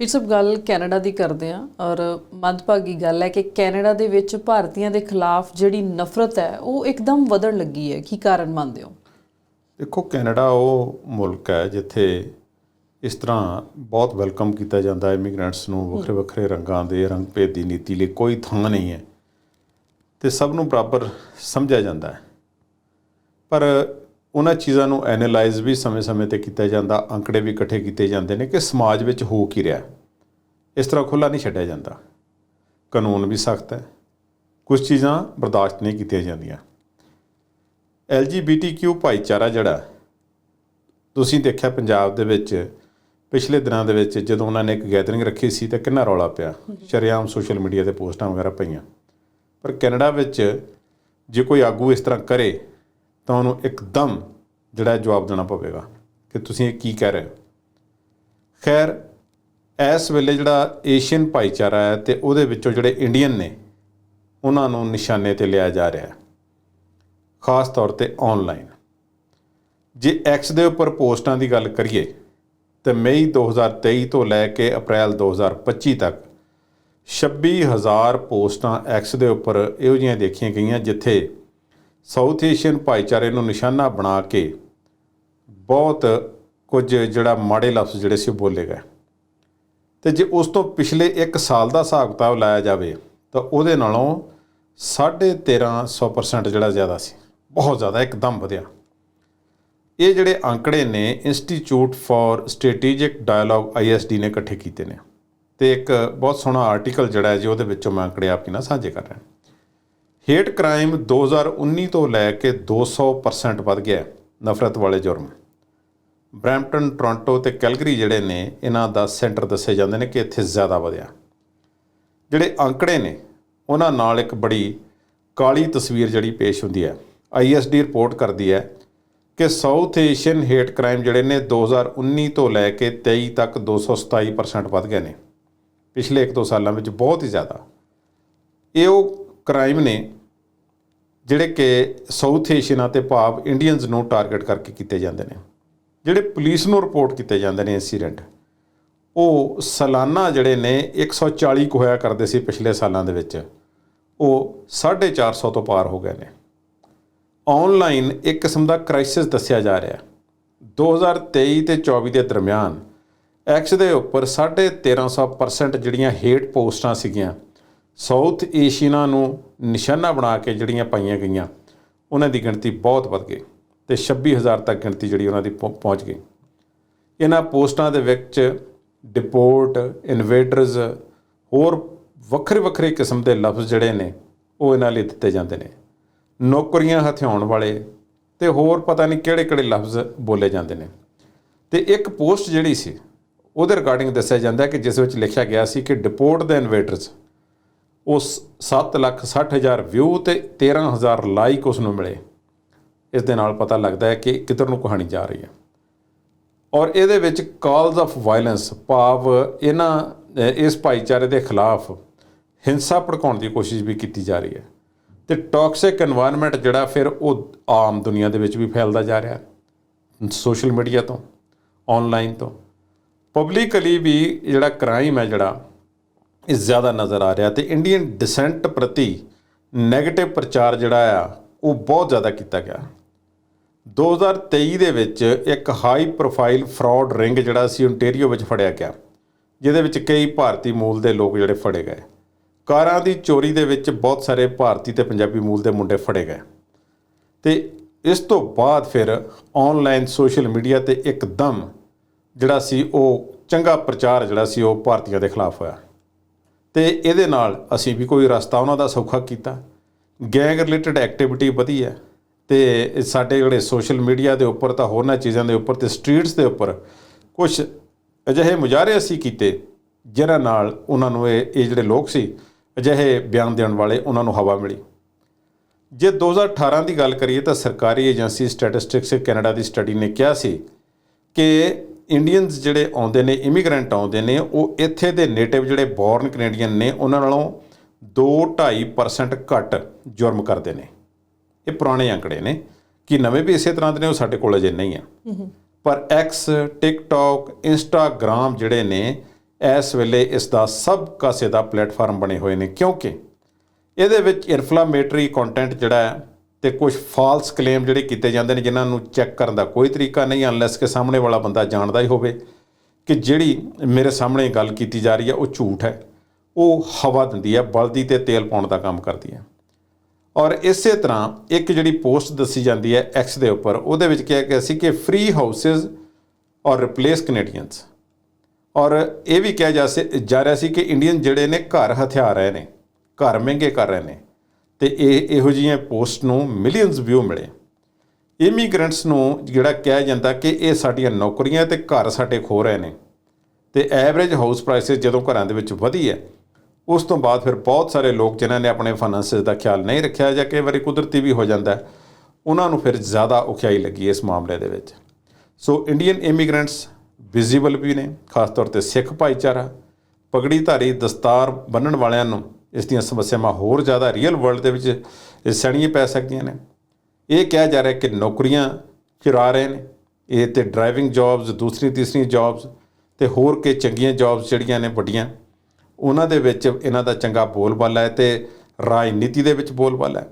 ਇਹ ਸਭ ਗੱਲ ਕੈਨੇਡਾ ਦੀ ਕਰਦੇ ਆ ਔਰ ਮੰਦਭਾਗੀ ਗੱਲ ਹੈ ਕਿ ਕੈਨੇਡਾ ਦੇ ਵਿੱਚ ਭਾਰਤੀਆਂ ਦੇ ਖਿਲਾਫ ਜਿਹੜੀ ਨਫ਼ਰਤ ਹੈ ਉਹ ਇੱਕਦਮ ਵਧਣ ਲੱਗੀ ਹੈ। ਕੀ ਕਾਰਨ ਮੰਨਦੇ ਹੋ? ਦੇਖੋ ਕੈਨੇਡਾ ਉਹ ਮੁਲਕ ਹੈ ਜਿੱਥੇ ਇਸ ਤਰ੍ਹਾਂ ਬਹੁਤ ਵੈਲਕਮ ਕੀਤਾ ਜਾਂਦਾ ਹੈ ਇਮੀਗ੍ਰੈਂਟਸ ਨੂੰ ਵੱਖਰੇ ਵੱਖਰੇ ਰੰਗਾਂ ਦੇ ਰੰਗ ਭੇਦ ਦੀ ਨੀਤੀ ਲਈ ਕੋਈ ਥਾਂ ਨਹੀਂ ਹੈ। ਤੇ ਸਭ ਨੂੰ ਬਰਾਬਰ ਸਮਝਿਆ ਜਾਂਦਾ ਹੈ। ਪਰ ਉਹਨਾਂ ਚੀਜ਼ਾਂ ਨੂੰ ਐਨਾਲਾਈਜ਼ ਵੀ ਸਮੇਂ-ਸਮੇਂ ਤੇ ਕੀਤਾ ਜਾਂਦਾ, ਅੰਕੜੇ ਵੀ ਇਕੱਠੇ ਕੀਤੇ ਜਾਂਦੇ ਨੇ ਕਿ ਸਮਾਜ ਵਿੱਚ ਹੋ ਕੀ ਰਿਹਾ। ਇਸ ਤਰ੍ਹਾਂ ਖੁੱਲਾ ਨਹੀਂ ਛੱਡਿਆ ਜਾਂਦਾ। ਕਾਨੂੰਨ ਵੀ ਸਖਤ ਹੈ। ਕੁਝ ਚੀਜ਼ਾਂ ਬਰਦਾਸ਼ਤ ਨਹੀਂ ਕੀਤੀਆਂ ਜਾਂਦੀਆਂ। LGBTQ ਭਾਈਚਾਰਾ ਜਿਹੜਾ ਤੁਸੀਂ ਦੇਖਿਆ ਪੰਜਾਬ ਦੇ ਵਿੱਚ ਪਿਛਲੇ ਦਿਨਾਂ ਦੇ ਵਿੱਚ ਜਦੋਂ ਉਹਨਾਂ ਨੇ ਇੱਕ ਗੈਦਰਿੰਗ ਰੱਖੀ ਸੀ ਤਾਂ ਕਿੰਨਾ ਰੌਲਾ ਪਿਆ। ਸ਼ਰੇਆਮ ਸੋਸ਼ਲ ਮੀਡੀਆ ਤੇ ਪੋਸਟਾਂ ਵਗੈਰਾ ਪਈਆਂ। ਪਰ ਕੈਨੇਡਾ ਵਿੱਚ ਜੇ ਕੋਈ ਆਗੂ ਇਸ ਤਰ੍ਹਾਂ ਕਰੇ ਤਾਂ ਉਹਨੂੰ ਇੱਕਦਮ ਜਿਹੜਾ ਜਵਾਬ ਦੇਣਾ ਪਵੇਗਾ ਕਿ ਤੁਸੀਂ ਇਹ ਕੀ ਕਹਿ ਰਹੇ ਹੋ। ਖੈਰ, ਇਸ ਵੇਲੇ ਜਿਹੜਾ ਏਸ਼ੀਅਨ ਭਾਈਚਾਰਾ ਹੈ ਤੇ ਉਹਦੇ ਵਿੱਚੋਂ ਜਿਹੜੇ ਇੰਡੀਅਨ ਨੇ, ਉਹਨਾਂ ਨੂੰ ਨਿਸ਼ਾਨੇ ਤੇ ਲਿਆ ਜਾ ਰਿਹਾ ਹੈ, ਖਾਸ ਤੌਰ ਤੇ ਆਨਲਾਈਨ ਜੇ ਐਕਸ ਦੇ ਉੱਪਰ ਪੋਸਟਾਂ ਦੀ ਗੱਲ ਕਰੀਏ, ਤੇ ਮਈ 2023 ਤੋਂ ਲੈ ਕੇ ਅਪ੍ਰੈਲ 2025 ਤੱਕ 26000 ਪੋਸਟਾਂ ਐਕਸ ਦੇ ਉੱਪਰ ਇਹੋ ਜਿਹੀਆਂ ਦੇਖੀਆਂ ਗਈਆਂ, ਜਿੱਥੇ ਸਾਊਥ ਏਸ਼ੀਅਨ ਭਾਈਚਾਰੇ ਨੂੰ ਨਿਸ਼ਾਨਾ ਬਣਾ ਕੇ ਬਹੁਤ ਕੁਝ ਜਿਹੜਾ ਮਾੜੇ ਲਫ਼ਜ਼ ਜਿਹੜੇ ਸੀ ਉਹ ਬੋਲੇ ਗਏ। ਤੇ ਜੇ ਉਸ ਤੋਂ ਪਿਛਲੇ 1 ਸਾਲ ਦਾ ਹਿਸਾਬ ਕਿਤਾਬ ਲਾਇਆ ਜਾਵੇ, ਤਾਂ ਉਹਦੇ ਨਾਲੋਂ 13.5% ਜਿਹੜਾ ਜ਼ਿਆਦਾ ਸੀ, ਬਹੁਤ ਜ਼ਿਆਦਾ, ਇੱਕਦਮ ਵਧਿਆ। ਇਹ ਜਿਹੜੇ ਅੰਕੜੇ ਨੇ institute for strategic dialogue ISD ਨੇ ਇਕੱਠੇ ਕੀਤੇ ਨੇ। ਤੇ ਇੱਕ ਬਹੁਤ ਸੋਹਣਾ ਆਰਟੀਕਲ ਜਿਹੜਾ ਹੈ ਜੀ, ਉਹਦੇ ਵਿੱਚੋਂ ਮੈਂ ਅੰਕੜੇ ਆਪ ਜੀ ਨਾਲ ਸਾਂਝੇ ਕਰ ਰਿਹਾ। ਹੇਟ ਕ੍ਰਾਈਮ 2019 ਤੋਂ ਲੈ ਕੇ 200% ਵੱਧ ਗਿਆ ਨਫ਼ਰਤ ਵਾਲੇ ਜੁਰਮ। ਬਰੈਂਪਟਨ, ਟੋਰਾਂਟੋ ਤੇ ਕੈਲਗਰੀ ਜਿਹੜੇ ਨੇ, ਇਹਨਾਂ ਦਾ ਸੈਂਟਰ ਦੱਸੇ ਜਾਂਦੇ ਨੇ ਕਿ ਇੱਥੇ ਜ਼ਿਆਦਾ ਵਧਿਆ ਜਿਹੜੇ ਅੰਕੜੇ ਨੇ, ਉਹਨਾਂ ਨਾਲ ਇੱਕ ਬੜੀ ਕਾਲੀ ਤਸਵੀਰ ਜਿਹੜੀ ਪੇਸ਼ ਹੁੰਦੀ ਹੈ। ISD ਰਿਪੋਰਟ ਕਰਦੀ ਹੈ ਕਿ ਸਾਊਥ ਏਸ਼ੀਅਨ ਹੇਟ ਕ੍ਰਾਈਮ ਜਿਹੜੇ ਨੇ 2019 ਤੋਂ ਲੈ ਕੇ 23 ਤੱਕ 227% ਵੱਧ ਗਏ ਨੇ। ਪਿਛਲੇ 1-2 ਸਾਲਾਂ ਵਿੱਚ ਬਹੁਤ ਹੀ ਜ਼ਿਆਦਾ। ਇਹ ਉਹ ਕ੍ਰਾਈਮ ਨੇ ਜਿਹੜੇ ਕਿ ਸਾਊਥ ਏਸ਼ੀਅਨ ਅਤੇ ਭਾਵ ਇੰਡੀਅਨਸ ਨੂੰ ਟਾਰਗੇਟ ਕਰਕੇ ਕੀਤੇ ਜਾਂਦੇ ਨੇ। ਜਿਹੜੇ ਪੁਲਿਸ ਨੂੰ ਰਿਪੋਰਟ ਕੀਤੇ ਜਾਂਦੇ ਨੇ ਇਨਸੀਡੈਂਟ ਉਹ ਸਾਲਾਨਾ ਜਿਹੜੇ ਨੇ 140 ਕੁ ਹੋਇਆ ਕਰਦੇ ਸੀ ਪਿਛਲੇ ਸਾਲਾਂ ਦੇ ਵਿੱਚ, ਉਹ 450 ਤੋਂ ਪਾਰ ਹੋ ਗਏ ਨੇ। ਆਨਲਾਈਨ ਇੱਕ ਕਿਸਮ ਦਾ ਕ੍ਰਾਈਸਿਸ ਦੱਸਿਆ ਜਾ ਰਿਹਾ। 2023 ਤੇ 24 ਦੇ ਦਰਮਿਆਨ ਐਕਸ ਦੇ ਉੱਪਰ 1350% ਜਿਹੜੀਆਂ ਹੇਟ ਪੋਸਟਾਂ ਸੀਗੀਆਂ ਸਾਊਥ ਏਸ਼ੀਅਨਾਂ ਨੂੰ ਨਿਸ਼ਾਨਾ ਬਣਾ ਕੇ ਜਿਹੜੀਆਂ ਪਾਈਆਂ ਗਈਆਂ, ਉਹਨਾਂ ਦੀ ਗਿਣਤੀ ਬਹੁਤ ਵੱਧ ਗਈ ਤੇ 26000 ਤੱਕ ਗਿਣਤੀ ਜਿਹੜੀ ਉਹਨਾਂ ਦੀ ਪਹੁੰ- ਪਹੁੰਚ ਗਈ। ਇਹਨਾਂ ਪੋਸਟਾਂ ਦੇ ਵਿੱਚ ਡਿਪੋਰਟ, ਇਨਵੇਟਰਸ, ਹੋਰ ਵੱਖਰੇ ਵੱਖਰੇ ਕਿਸਮ ਦੇ ਲਫ਼ਜ਼ ਜਿਹੜੇ ਨੇ, ਉਹ ਇਹਨਾਂ ਲਈ ਦਿੱਤੇ ਜਾਂਦੇ ਨੇ। ਨੌਕਰੀਆਂ ਹਥਿਆਉਣ ਵਾਲੇ ਤੇ ਹੋਰ ਪਤਾ ਨਹੀਂ ਕਿਹੜੇ ਕਿਹੜੇ ਲਫ਼ਜ਼ ਬੋਲੇ ਜਾਂਦੇ ਨੇ। ਤੇ ਇੱਕ ਪੋਸਟ ਜਿਹੜੀ ਸੀ, ਉਹਦੇ ਰਿਗਾਰਡਿੰਗ ਦੱਸਿਆ ਜਾਂਦਾ ਕਿ ਜਿਸ ਵਿੱਚ ਲਿਖਿਆ ਗਿਆ ਸੀ ਕਿ ਡਿਪੋਰਟ ਦ ਇਨਵੇਟਰਸ ਉਸ ਹਜ਼ਾਰ ਵਿਊ ਤੇ ਹਜ਼ਾਰ ਲਾਈਕ ਉਸ ਨੂੰ ਮਿਲੇ। ਇਸ ਦੇ ਨਾਲ ਪਤਾ ਲੱਗਦਾ ਹੈ ਕਿ ਕਿੱਧਰ ਨੂੰ ਕਹਾਣੀ ਜਾ ਰਹੀ ਹੈ। ਔਰ ਇਹਦੇ ਵਿੱਚ ਕਾਲਸ ਆਫ ਵਾਇਲੈਂਸ ਭਾਵ ਇਹਨਾਂ ਇਸ ਭਾਈਚਾਰੇ ਦੇ ਖਿਲਾਫ ਹਿੰਸਾ ਭੜਕਾਉਣ ਦੀ ਕੋਸ਼ਿਸ਼ ਵੀ ਕੀਤੀ ਜਾ ਰਹੀ ਹੈ। ਤੇ ਟੌਕਸਿਕ এনवायरमेंट ਜਿਹੜਾ ਫਿਰ ਉਹ ਆਮ ਦੁਨੀਆ ਦੇ ਵਿੱਚ ਵੀ ਫੈਲਦਾ ਜਾ ਰਿਹਾ ਸੋਸ਼ਲ ਮੀਡੀਆ ਤੋਂ ਆਨਲਾਈਨ ਤੋਂ। ਪਬਲਿਕਲੀ ਵੀ ਜਿਹੜਾ ਕ੍ਰਾਈਮ ਹੈ ਜਿਹੜਾ ਜ਼ਿਆਦਾ ਨਜ਼ਰ ਆ ਰਿਹਾ ਤੇ ਇੰਡੀਅਨ ਡਿਸੈਂਟ ਪ੍ਰਤੀ 네ਗੇਟਿਵ ਪ੍ਰਚਾਰ ਜਿਹੜਾ ਆ, ਉਹ ਬਹੁਤ ਜ਼ਿਆਦਾ ਕੀਤਾ ਗਿਆ। 2023 ਦੇ ਵਿੱਚ ਇੱਕ ਹਾਈ ਪ੍ਰੋਫਾਈਲ ਫਰਾਡ ਰਿੰਗ ਜਿਹੜਾ ਸੀ ਓਨਟਾਰੀਓ ਵਿੱਚ ਫੜਿਆ ਗਿਆ, ਜਿਹਦੇ ਵਿੱਚ ਕਈ ਭਾਰਤੀ ਮੂਲ ਦੇ ਲੋਕ ਜਿਹੜੇ ਫੜੇ ਗਏ। ਕਾਰਾਂ ਦੀ ਚੋਰੀ ਦੇ ਵਿੱਚ ਬਹੁਤ ਸਾਰੇ ਭਾਰਤੀ ਤੇ ਪੰਜਾਬੀ ਮੂਲ ਦੇ ਮੁੰਡੇ ਫੜੇ ਗਏ। ਤੇ ਇਸ ਤੋਂ ਬਾਅਦ ਫਿਰ ਆਨਲਾਈਨ ਸੋਸ਼ਲ ਮੀਡੀਆ ਤੇ ਇੱਕਦਮ ਜਿਹੜਾ ਸੀ, ਉਹ ਚੰਗਾ ਪ੍ਰਚਾਰ ਜਿਹੜਾ ਸੀ, ਉਹ ਭਾਰਤੀਆਂ ਦੇ ਖਿਲਾਫ ਹੋਇਆ। ਤੇ ਇਹਦੇ ਨਾਲ ਅਸੀਂ ਵੀ ਕੋਈ ਰਸਤਾ ਉਹਨਾਂ ਦਾ ਸੌਖਾ ਕੀਤਾ। ਗੈਂਗ ਰਿਲੇਟਡ ਐਕਟੀਵਿਟੀ ਵਧੀ ਹੈ ਤੇ ਸਾਡੇ ਜਿਹੜੇ ਸੋਸ਼ਲ ਮੀਡੀਆ ਦੇ ਉੱਪਰ ਤਾਂ ਹੋਰਨਾਂ ਚੀਜ਼ਾਂ ਦੇ ਉੱਪਰ ਤੇ ਸਟਰੀਟਸ ਦੇ ਉੱਪਰ ਕੁਝ ਅਜਿਹੇ ਮੁਜ਼ਾਹਰੇ ਅਸੀਂ ਕੀਤੇ ਜਿਹਨਾਂ ਨਾਲ ਉਹਨਾਂ ਨੂੰ ਇਹ ਇਹ ਜਿਹੜੇ ਲੋਕ ਸੀ ਅਜਿਹੇ ਬਿਆਨ ਦੇਣ ਵਾਲੇ ਉਹਨਾਂ ਨੂੰ ਹਵਾ ਮਿਲੀ। ਜੇ 2018 ਦੀ ਗੱਲ ਕਰੀਏ ਤਾਂ ਸਰਕਾਰੀ ਏਜੰਸੀ ਸਟੈਟਿਸਟਿਕਸ ਕੈਨੇਡਾ ਦੀ ਸਟੱਡੀ ਨੇ ਕਿਹਾ ਸੀ ਕਿ ਇੰਡੀਅਨਸ ਜਿਹੜੇ ਆਉਂਦੇ ਨੇ ਇਮੀਗ੍ਰੈਂਟ ਆਉਂਦੇ ਨੇ, ਉਹ ਇੱਥੇ ਦੇ ਨੇਟਿਵ ਜਿਹੜੇ ਬੋਰਨ ਕੈਨੇਡੀਅਨ ਨੇ, ਉਹਨਾਂ ਨਾਲੋਂ 2.5% ਘੱਟ ਜੁਰਮ ਕਰਦੇ ਨੇ। ਇਹ ਪੁਰਾਣੇ ਅੰਕੜੇ ਨੇ। ਕਿ ਨਵੇਂ ਵੀ ਇਸੇ ਤਰ੍ਹਾਂ ਦੇ ਨੇ, ਉਹ ਸਾਡੇ ਕੋਲ ਅਜੇ ਨਹੀਂ ਆ। ਪਰ ਐਕਸ ਟਿਕਟੌਕ ਇੰਸਟਾਗ੍ਰਾਮ ਜਿਹੜੇ ਨੇ, ਇਸ ਵੇਲੇ ਇਸ ਦਾ ਸਭ ਕਾਸੇ ਦਾ ਪਲੇਟਫਾਰਮ ਬਣੇ ਹੋਏ ਨੇ। ਕਿਉਂਕਿ ਇਹਦੇ ਵਿੱਚ ਇਨਫਲਾਮੇਟਰੀ ਕੰਟੈਂਟ ਜਿਹੜਾ ਹੈ ਤੇ ਕੁਝ ਫਾਲਸ ਕਲੇਮ ਜਿਹੜੇ ਕੀਤੇ ਜਾਂਦੇ ਨੇ ਜਿਨ੍ਹਾਂ ਨੂੰ ਚੈੱਕ ਕਰਨ ਦਾ ਕੋਈ ਤਰੀਕਾ ਨਹੀਂ ਅਨਲੈਸ ਕਿ ਸਾਹਮਣੇ ਵਾਲਾ ਬੰਦਾ ਜਾਣਦਾ ਹੀ ਹੋਵੇ ਕਿ ਜਿਹੜੀ ਮੇਰੇ ਸਾਹਮਣੇ ਗੱਲ ਕੀਤੀ ਜਾ ਰਹੀ ਹੈ, ਉਹ ਝੂਠ ਹੈ। ਉਹ ਹਵਾ ਦਿੰਦੀ ਹੈ, ਬਲਦੀ ਤੇ ਤੇਲ ਪਾਉਣ ਦਾ ਕੰਮ ਕਰਦੀ ਹੈ। ਔਰ ਇਸੇ ਤਰ੍ਹਾਂ ਇੱਕ ਜਿਹੜੀ ਪੋਸਟ ਦੱਸੀ ਜਾਂਦੀ ਹੈ ਐਕਸ ਦੇ ਉੱਪਰ, ਉਹਦੇ ਵਿੱਚ ਕਿਹਾ ਗਿਆ ਸੀ ਕਿ free houses or replace Canadians or ਇਹ ਵੀ ਕਿਹਾ ਜਾ ਰਿਹਾ ਸੀ ਕਿ ਇੰਡੀਅਨ ਜਿਹੜੇ ਨੇ ਘਰ ਹਥਿਆ ਰਹੇ ਨੇ, ਘਰ ਮਹਿੰਗੇ ਕਰ ਰਹੇ ਨੇ। ਤੇ ਇਹ ਇਹੋ ਜਿਹੀਆਂ ਪੋਸਟ ਨੂੰ ਮਿਲੀਅਨਸ ਵਿਊ ਮਿਲੇ। ਇਮੀਗ੍ਰੈਂਟਸ ਨੂੰ ਜਿਹੜਾ ਕਿਹਾ ਜਾਂਦਾ ਕਿ ਇਹ ਸਾਡੀਆਂ ਨੌਕਰੀਆਂ ਤੇ ਘਰ ਸਾਡੇ ਖੋ ਰਹੇ ਨੇ ਤੇ ਐਵਰੇਜ ਹਾਊਸ ਪ੍ਰਾਈਸਿਸ ਜਦੋਂ ਘਰਾਂ ਦੇ ਵਿੱਚ ਵਧੀ ਹੈ, ਉਸ ਤੋਂ ਬਾਅਦ ਫਿਰ ਬਹੁਤ ਸਾਰੇ ਲੋਕ ਜਿਨ੍ਹਾਂ ਨੇ ਆਪਣੇ ਫਾਈਨਾਂਸਿਸ ਦਾ ਖਿਆਲ ਨਹੀਂ ਰੱਖਿਆ ਜਾਂ ਕਈ ਵਾਰੀ ਕੁਦਰਤੀ ਵੀ ਹੋ ਜਾਂਦਾ ਉਹਨਾਂ ਨੂੰ ਫਿਰ ਜ਼ਿਆਦਾ ਔਖਿਆਈ ਲੱਗੀ ਇਸ ਮਾਮਲੇ ਦੇ ਵਿੱਚ। ਸੋ ਇੰਡੀਅਨ ਇਮੀਗ੍ਰੈਂਟਸ ਵਿਜ਼ੀਬਲ ਵੀ ਨੇ, ਖਾਸ ਤੌਰ ਤੇ ਸਿੱਖ ਭਾਈਚਾਰਾ ਪਗੜੀ ਧਾਰੀ ਦਸਤਾਰ ਬੰਨਣ ਵਾਲਿਆਂ ਨੂੰ ਇਸ ਦੀਆਂ ਸਮੱਸਿਆਵਾਂ ਹੋਰ ਜ਼ਿਆਦਾ ਰੀਅਲ ਵਰਲਡ ਦੇ ਵਿੱਚ ਸਣੀਆਂ ਪੈ ਸਕਦੀਆਂ ਨੇ। ਇਹ ਕਿਹਾ ਜਾ ਰਿਹਾ ਕਿ ਨੌਕਰੀਆਂ ਚੁਰਾ ਰਹੇ ਨੇ। ਇਹ ਤੇ ਡਰਾਈਵਿੰਗ ਜੌਬਸ ਦੂਸਰੀ ਤੀਸਰੀ ਜੌਬਸ ਤੇ ਹੋਰ ਕੇ ਚੰਗੀਆਂ ਜੌਬਸ ਜਿਹੜੀਆਂ ਨੇ ਵੱਡੀਆਂ ਉਹਨਾਂ ਦੇ ਵਿੱਚ ਇਹਨਾਂ ਦਾ ਚੰਗਾ ਬੋਲਬਾਲਾ ਹੈ ਤੇ ਰਾਜਨੀਤੀ ਦੇ ਵਿੱਚ ਬੋਲਬਾਲਾ ਹੈ।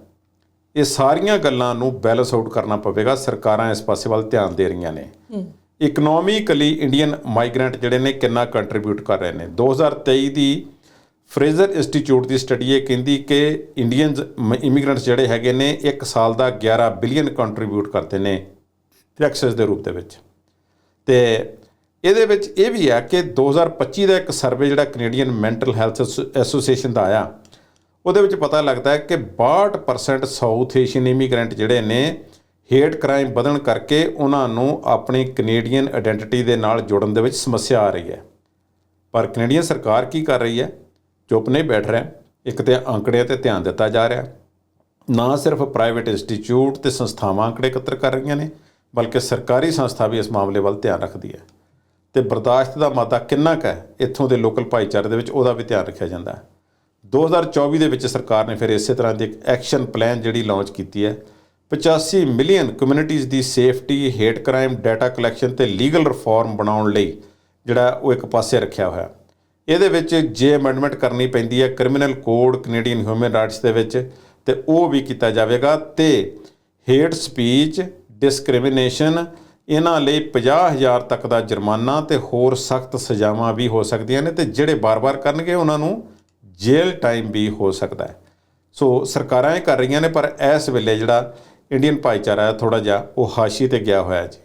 ਇਹ ਸਾਰੀਆਂ ਗੱਲਾਂ ਨੂੰ ਬੈਲੈਂਸ ਆਊਟ ਕਰਨਾ ਪਵੇਗਾ ਸਰਕਾਰਾਂ ਇਸ ਪਾਸੇ ਵੱਲ ਧਿਆਨ ਦੇ ਰਹੀਆਂ ਨੇ। ਇਕਨੋਮਿਕਲੀ ਇੰਡੀਅਨ ਮਾਈਗ੍ਰੈਂਟ ਜਿਹੜੇ ਨੇ ਕਿੰਨਾ ਕੰਟਰੀਬਿਊਟ ਕਰ ਰਹੇ ਨੇ। 2023 ਦੀ ਫਰੇਜ਼ਰ ਇੰਸਟੀਚਿਊਟ ਦੀ ਸਟੱਡੀ ਇਹ ਕਹਿੰਦੀ ਕਿ ਇੰਡੀਅਨਸ ਇਮੀਗ੍ਰੈਂਟਸ ਜਿਹੜੇ ਹੈਗੇ ਨੇ, ਇੱਕ ਸਾਲ ਦਾ 11 ਬਿਲੀਅਨ ਕੰਟਰੀਬਿਊਟ ਕਰਦੇ ਨੇ ਟੈਕਸਸ ਦੇ ਰੂਪ ਦੇ ਵਿੱਚ। ਤੇ ਇਹਦੇ ਵਿੱਚ ਇਹ ਵੀ ਹੈ ਕਿ 2025 ਦਾ ਇੱਕ ਸਰਵੇ ਜਿਹੜਾ ਕੈਨੇਡੀਅਨ ਮੈਂਟਲ ਹੈਲਥ ਐਸੋਸੀਏਸ਼ਨ ਦਾ ਆਇਆ ਉਹਦੇ ਵਿੱਚ ਪਤਾ ਲੱਗਦਾ ਹੈ ਕਿ 62% ਸਾਊਥ ਏਸ਼ੀਅਨ ਇਮੀਗ੍ਰੈਂਟ ਜਿਹੜੇ ਨੇ ਹੇਟ ਕ੍ਰਾਈਮ ਵਧਣ ਕਰਕੇ ਉਹਨਾਂ ਨੂੰ ਆਪਣੀ ਕੈਨੇਡੀਅਨ ਆਇਡੈਂਟੀਟੀ ਦੇ ਨਾਲ ਜੋੜਨ ਦੇ ਵਿੱਚ ਸਮੱਸਿਆ ਆ ਰਹੀ ਹੈ। ਪਰ ਕੈਨੇਡੀਅਨ ਸਰਕਾਰ ਕੀ ਕਰ ਰਹੀ ਹੈ? ਚੁੱਪ ਨਹੀਂ ਬੈਠ ਰਿਹਾ। ਇੱਕ ਤੇ ਅੰਕੜਿਆਂ ਤੇ ਧਿਆਨ ਦਿੱਤਾ ਜਾ ਰਿਹਾ। ਨਾ ਸਿਰਫ ਪ੍ਰਾਈਵੇਟ ਇੰਸਟੀਚਿਊਟ ਤੇ ਸੰਸਥਾਵਾਂ ਅੰਕੜੇ ਇਕੱਤਰ ਕਰ ਰਹੀਆਂ ਨੇ, ਬਲਕਿ ਸਰਕਾਰੀ ਸੰਸਥਾ ਵੀ ਇਸ ਮਾਮਲੇ ਵੱਲ ਧਿਆਨ ਰੱਖਦੀ ਹੈ। ਤੇ ਬਰਦਾਸ਼ਤ ਦਾ ਮਾਦਾ ਕਿੰਨਾ ਕੁ ਹੈ, ਇੱਥੋਂ ਦੇ ਲੋਕਲ ਭਾਈਚਾਰੇ ਦੇ ਵਿੱਚ ਉਹਦਾ ਵੀ ਧਿਆਨ ਰੱਖਿਆ ਜਾਂਦਾ ਹੈ। 2024 ਦੇ ਵਿੱਚ ਸਰਕਾਰ ਨੇ ਫਿਰ ਇਸੇ ਤਰ੍ਹਾਂ ਦੀ ਇੱਕ ਐਕਸ਼ਨ ਪਲਾਨ ਜਿਹੜੀ ਲਾਂਚ ਕੀਤੀ ਹੈ। 85 ਮਿਲੀਅਨ ਕਮਿਊਨਿਟੀਜ਼ ਦੀ safety hate crime data collection ਤੇ ਲੀਗਲ ਰਿਫਾਰਮ ਬਣਾਉਣ ਲਈ ਜਿਹੜਾ ਉਹ ਇੱਕ ਪਾਸੇ ਰੱਖਿਆ ਹੋਇਆ। ਇਹਦੇ ਵਿੱਚ ਜੇ ਅਮੈਂਡਮੈਂਟ ਕਰਨੀ ਪੈਂਦੀ ਹੈ criminal code Canadian human rights ਦੇ ਵਿੱਚ ਤੇ ਉਹ ਵੀ ਕੀਤਾ ਜਾਵੇਗਾ ਤੇ ਹੇਟ ਸਪੀਚ ਡਿਸਕ੍ਰਿਮੀਨੇਸ਼ਨ ਇਹਨਾਂ ਲਈ 50000 ਤੱਕ ਦਾ ਜੁਰਮਾਨਾ ਤੇ ਹੋਰ ਸਖਤ ਸਜ਼ਾਵਾਂ ਵੀ ਹੋ ਸਕਦੀਆਂ ਨੇ ਤੇ ਜਿਹੜੇ ਬਾਰ-ਬਾਰ ਕਰਨਗੇ ਉਹਨਾਂ ਨੂੰ ਜੇਲ੍ਹ ਟਾਈਮ ਵੀ ਹੋ ਸਕਦਾ ਹੈ। ਸੋ ਸਰਕਾਰਾਂ ਇਹ ਕਰ ਰਹੀਆਂ ਨੇ ਪਰ ਇਸ ਵੇਲੇ ਜਿਹੜਾ ਇੰਡੀਅਨ ਭਾਈਚਾਰਾ ਹੈ ਥੋੜਾ ਜਿਹਾ ਉਹ ਹਾਸ਼ੀ ਤੇ ਗਿਆ ਹੋਇਆ ਜੀ।